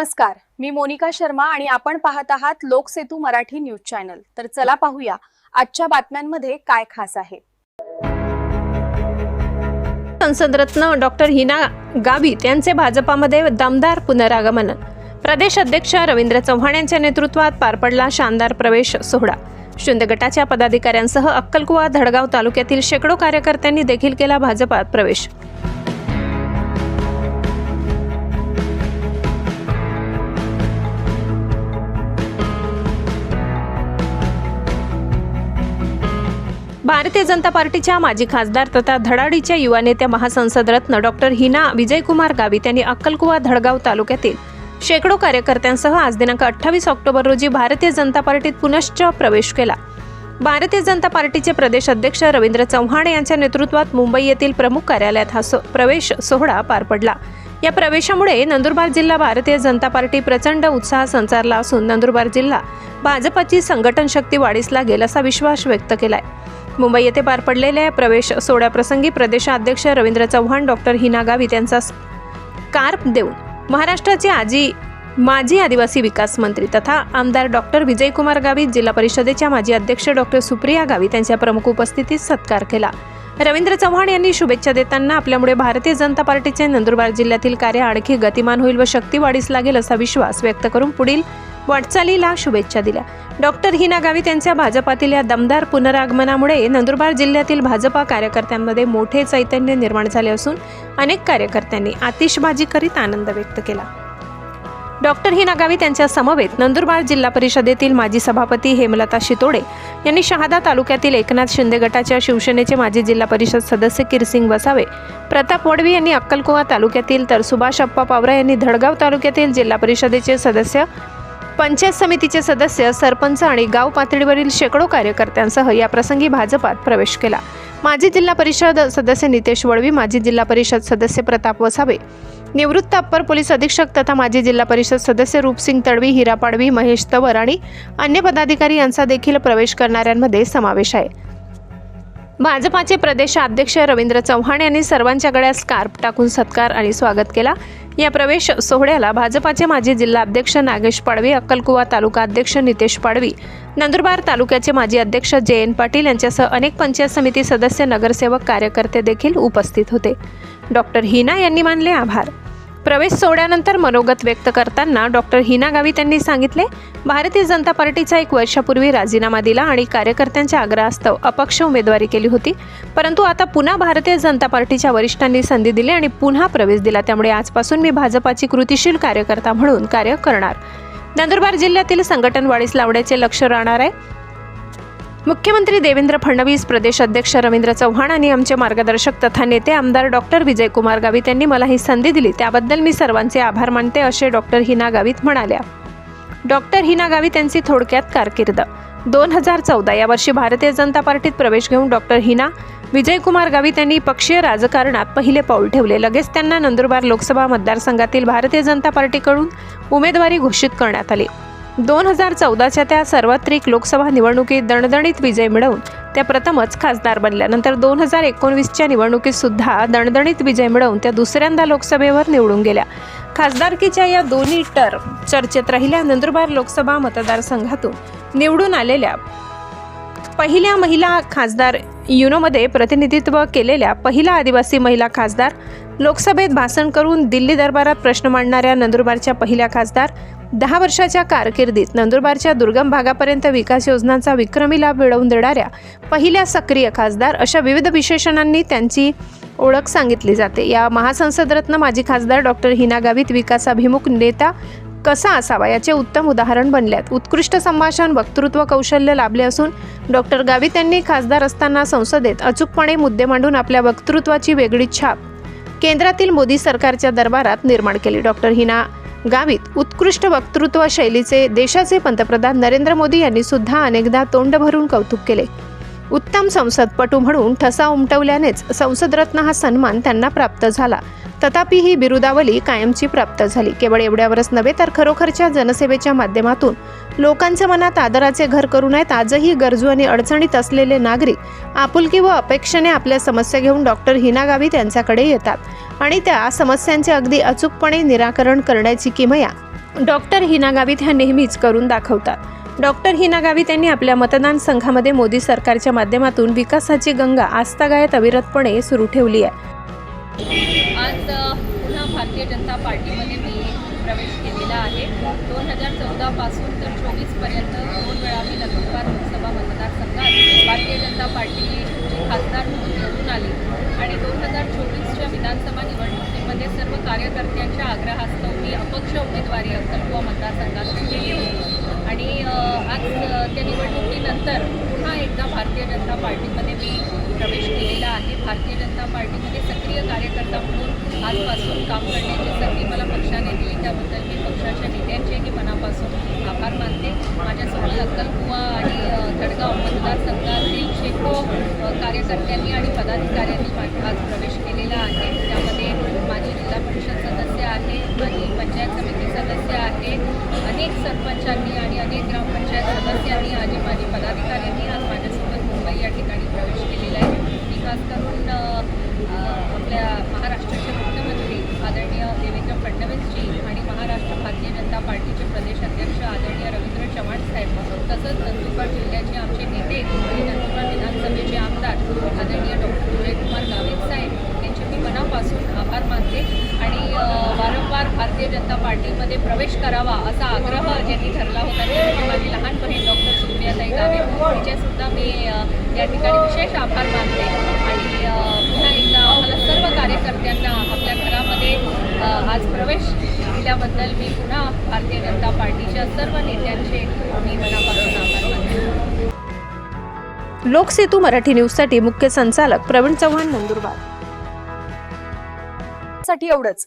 नमस्कार मी मोनिका शर्मा आणि आपण पाहत आहात लोकसेतू मराठी न्यूज चॅनल. तर चला पाहूया आजच्या बातम्यांमध्ये काय खास आहे. संसदरत्न डॉक्टर हिना गावित यांचे भाजपामध्ये दमदार पुनरागमन. प्रदेश अध्यक्ष रवींद्र चव्हाण यांच्या नेतृत्वात पार पडला शानदार प्रवेश सोहळा. शिंदे गटाच्या पदाधिकाऱ्यांसह अक्कलकुवा धडगाव तालुक्यातील शेकडो कार्यकर्त्यांनी देखील केला भाजपात प्रवेश. भारतीय जनता पार्टीच्या माजी खासदार तथा धडाडीच्या युवा नेत्या महासंसदरत्न डॉक्टर हिना विजयकुमार गावित यांनी अक्कलकुवा धडगाव तालुक्यातील शेकडो कार्यकर्त्यांसह आज दिनांक अठ्ठावीस ऑक्टोबर रोजी भारतीय जनता पार्टीत पुनश्च प्रवेश केला. भारतीय जनता पार्टीचे प्रदेश अध्यक्ष रवींद्र चव्हाण यांच्या नेतृत्वात मुंबई येथील प्रमुख कार्यालयात हा प्रवेश सोहळा पार पडला. या प्रवेशामुळे नंदुरबार जिल्हा भारतीय जनता पार्टी प्रचंड उत्साह संचारला असून नंदुरबार जिल्हा भाजपाची संघटन शक्ती वाढीस लागेल असा विश्वास व्यक्त केलाय. मुंबई येथे पार पडलेल्या या प्रवेश सोहळ्याप्रसंगी प्रदेशाध्यक्ष रवींद्र चव्हाण डॉक्टर हिना गावित यांचा स्कार्प देऊन महाराष्ट्राचे आजी माजी आदिवासी विकास मंत्री तथा आमदार डॉक्टर विजयकुमार गावित जिल्हा परिषदेच्या माजी अध्यक्ष डॉक्टर सुप्रिया गावित यांच्या प्रमुख उपस्थितीत सत्कार केला. रवींद्र चव्हाण यांनी शुभेच्छा देताना आपल्यामुळे भारतीय जनता पार्टीचे नंदुरबार जिल्ह्यातील कार्य आणखी गतिमान होईल व शक्ती वाढीस लागेल असा विश्वास व्यक्त करून पुढील वाटचालीला शुभेच्छा दिल्या. डॉक्टर हिना गावित यांच्या भाजपातील या दमदार पुनरागमनामुळे नंदुरबार जिल्ह्यातील भाजपा कार्यकर्त्यांमध्ये मोठे चैतन्य निर्माण झाले असून अनेक कार्यकर्त्यांनी आतिषबाजी करीत आनंद व्यक्त केला. डॉक्टर हिना गावित त्यांच्या समवेत नंदुरबार जिल्हा परिषदेतील माजी सभापती हेमलता शितोडे यांनी शहादा तालुक्यातील एकनाथ शिंदे गटाच्या शिवसेनेचे माजी जिल्हा परिषद सदस्य किरसिंग वसावे प्रताप वडवी यांनी अक्कलकुवा तालुक्यातील तर सुभाष अप्पा पावरा यांनी धडगाव तालुक्यातील जिल्हा परिषदेचे सदस्य पंचायत समितीचे सदस्य सरपंच आणि गाव पातळीवरील शेकडो कार्यकर्त्यांसह या प्रसंगी भाजपात प्रवेश केला. माजी जिल्हा परिषद सदस्य नितेश वळवी माजी जिल्हा परिषद सदस्य प्रताप वसावे निवृत्त अप्पर पोलीस अधीक्षक तथा माजी जिल्हा परिषद सदस्य रूपसिंग तडवी हिरा पाडवी महेश तवर आणि अन्य पदाधिकारी यांचा देखील प्रवेश करणाऱ्यांमध्ये समावेश आहे. भाजपाचे प्रदेशाध्यक्ष रवींद्र चव्हाण यांनी सर्वांच्या गळ्यात स्कार्प टाकून सत्कार आणि स्वागत केला. या प्रवेश सोहळ्याला भाजपाचे माजी जिल्हा अध्यक्ष नागेश पाडवी अक्कलकुवा तालुका अध्यक्ष नितेश पाडवी नंदुरबार तालुक्याचे माजी अध्यक्ष जे एन पाटील यांच्यासह अनेक पंचायत समिती सदस्य नगरसेवक कार्यकर्ते देखील उपस्थित होते. डॉक्टर हिना यांनी मानले आभार. प्रवेश सोहळ्यानंतर मनोगत व्यक्त करताना डॉक्टर हिना गावित यांनी सांगितले भारतीय जनता पार्टीचा एक वर्षापूर्वी राजीनामा दिला आणि कार्यकर्त्यांच्या आग्रहास्तव अपक्ष उमेदवारी केली होती. परंतु आता पुन्हा भारतीय जनता पार्टीच्या वरिष्ठांनी संधी दिली आणि पुन्हा प्रवेश दिला. त्यामुळे आजपासून मी भाजपाची कृतिशील कार्यकर्ता म्हणून कार्य करणार. नंदुरबार जिल्ह्यातील संघटन वाढीस लावण्याचे लक्ष राहणार आहे. मुख्यमंत्री देवेंद्र फडणवीस प्रदेश अध्यक्ष रवींद्र चव्हाण आणि आमचे मार्गदर्शक तथा नेते आमदार डॉक्टर विजयकुमार गावित यांनी मला ही संधी दिली. त्याबद्दल मी सर्वांचे आभार मानते असे डॉक्टर हिना गावित म्हणाल्या. डॉक्टर हिना गावित यांची थोडक्यात कारकीर्द. दोन हजार चौदा या वर्षी भारतीय जनता पार्टीत प्रवेश घेऊन डॉक्टर हिना विजयकुमार गावित यांनी पक्षीय राजकारणात पहिले पाऊल ठेवले. लगेच त्यांना नंदुरबार लोकसभा मतदारसंघातील भारतीय जनता पार्टीकडून उमेदवारी घोषित करण्यात आली. दोन हजार चौदाच्या त्या सार्वत्रिक लोकसभा निवडणुकीत दणदणीत विजय मिळवून त्या प्रथमच खासदार बनल्या नंतर दोन हजार एकोणवीसच्या निवडणुकीत सुद्धा दणदणीत विजय मिळवून त्या दुसऱ्यांदा लोकसभेवर निवडून गेल्या. खासदारकीच्या या दोन्ही टर्म चर्चेत राहिल्या. नंदुरबार लोकसभा मतदारसंघातून निवडून आलेल्या पहिल्या महिला खासदार युनोमध्ये प्रतिनिधित्व केलेल्या पहिला आदिवासी महिला खासदार लोकसभेत भाषण करून दिल्ली दरबारात प्रश्न मांडणाऱ्या नंदुरबारच्या पहिल्या खासदार दहा वर्षाच्या कारकिर्दीत नंदुरबारच्या दुर्गम भागापर्यंत विकास योजनांचा विक्रमी लाभ मिळवून देणाऱ्या पहिल्या सक्रिय खासदार अशा विविध विशेषणांनी त्यांची ओळख सांगितली जाते. या महासंसदरत्न माजी खासदार डॉक्टर हिना गावित विकासाभिमुख नेता कसा असावा याचे उत्तम उदाहरण बनल्यात. उत्कृष्ट संभाषण वक्तृत्व कौशल्य लाभले असून डॉक्टर गावित यांनी खासदार असताना संसदेत अचूकपणे मुद्दे मांडून आपल्या वक्तृत्वाची वेगळी छाप केंद्रातील मोदी सरकारच्या दरबारात निर्माण केली. डॉक्टर हिना गावित उत्कृष्ट वक्तृत्व शैलीचे देशाचे पंतप्रधान नरेंद्र मोदी यांनी सुद्धा अनेकदा तोंड भरून कौतुक केले. उत्तम संसदपटू म्हणून ठसा उमटवल्यानेच संसदरत्न हा सन्मान त्यांना प्राप्त झाला. तथापि ही बिरुदावली कायमची प्राप्त झाली. केवळ एवढ्यावरच नव्हे तर खरोखरच्या जनसेवेच्या माध्यमातून लोकांच्या मनात आदराचे घर करू नयेत आजही गरजू आणि अडचणीत असलेले नागरिक आपुलकी व अपेक्षेने आपल्या समस्या घेऊन डॉक्टर हिना गावित यांच्याकडे येतात आणि त्या समस्यांचे अगदी अचूकपणे निराकरण करण्याची किमया डॉक्टर हिना गावित ह्या नेहमीच करून दाखवतात. डॉक्टर हिना गावित यांनी आपल्या मतदान संघामध्ये मोदी सरकारच्या माध्यमातून विकासाची गंगा आस्थागायत अविरतपणे सुरू ठेवली आहे. आज पुन्हा भारतीय जनता पार्टीमध्ये मी प्रवेश केलेला आहे. दोन हजार चौदापासून तर चोवीसपर्यंत दोन वेळा मी नंदुरबार लोकसभा मतदारसंघात भारतीय जनता पार्टीची खासदार म्हणून निवडून आली आणि दोन हजार चोवीसच्या विधानसभा निवडणुकीमध्ये सर्व कार्यकर्त्यांच्या आग्रहास्तव मी अपक्ष उमेदवारी अक्कलकुवा मतदारसंघात केली होती आणि अ, आज त्या निवडणुकीनंतर पुन्हा एकदा भारतीय जनता पार्टीमध्ये मी प्रवेश केलेला आहे. भारतीय जनता पार्टीमध्ये सक्रिय कार्यकर्ता म्हणून आजपासून काम करण्याची संधी मला पक्षाने दिली. त्याबद्दल मी पक्षाच्या नेत्यांचेही मनापासून आभार मानते. माझ्यासोबत अक्कलकुवा आणि तडगाव मतदारसंघातील शेकडो कार्यकर्त्यांनी आणि पदाधिकाऱ्यांनी आज प्रवेश केलेला आहे. त्यामध्ये माझी जिल्हा परिषद सदस्य आहे माझी पंचायत समिती सदस्य आहे अनेक सरपंचांनी आणि अनेक ग्रामपंचायत सदस्यांनी आणि माजी पदाधिकाऱ्यांनी आज माझ्यासोबत मुंबई या ठिकाणी प्रवेश केलेला आहे. मी खास करून आपल्या महाराष्ट्र मुख्यमंत्री आदरणीय देवेंद्र फडणवीसजी आणि महाराष्ट्र भारतीय जनता पार्टीचे प्रदेश अध्यक्ष आदरणीय रवींद्र चव्हाण साहेब तसंच नंदुरबार जिल्ह्याचे आमचे नेते आणि नंदुरबार विधानसभेचे आमदार आदरणीय डॉक्टर विजयकुमार गावित साहेब यांचे मी मनापासून आभार मानते आणि अ, वारंवार भारतीय जनता पार्टीमध्ये प्रवेश करावा असा आग्रह ज्यांनी धरला होता ती माझी लहान बहीण डॉक्टर सुप्रियाताई गावे तिचेसुद्धा मी अ, या ठिकाणी विशेष आभार मानते. आणि पुन्हा एकदा आम्हाला सर्व कार्यकर्त्यांना आपल्या घरामध्ये आज प्रवेश दिल्याबद्दल मी पुन्हा भारतीय जनता पार्टीच्या सर्व नेत्यांचे मी मनापासून आभार मानते. लोकसेतू मराठी न्यूजसाठी मुख्य संचालक प्रवीण चव्हाण नंदुरबार. साठी एवढंच.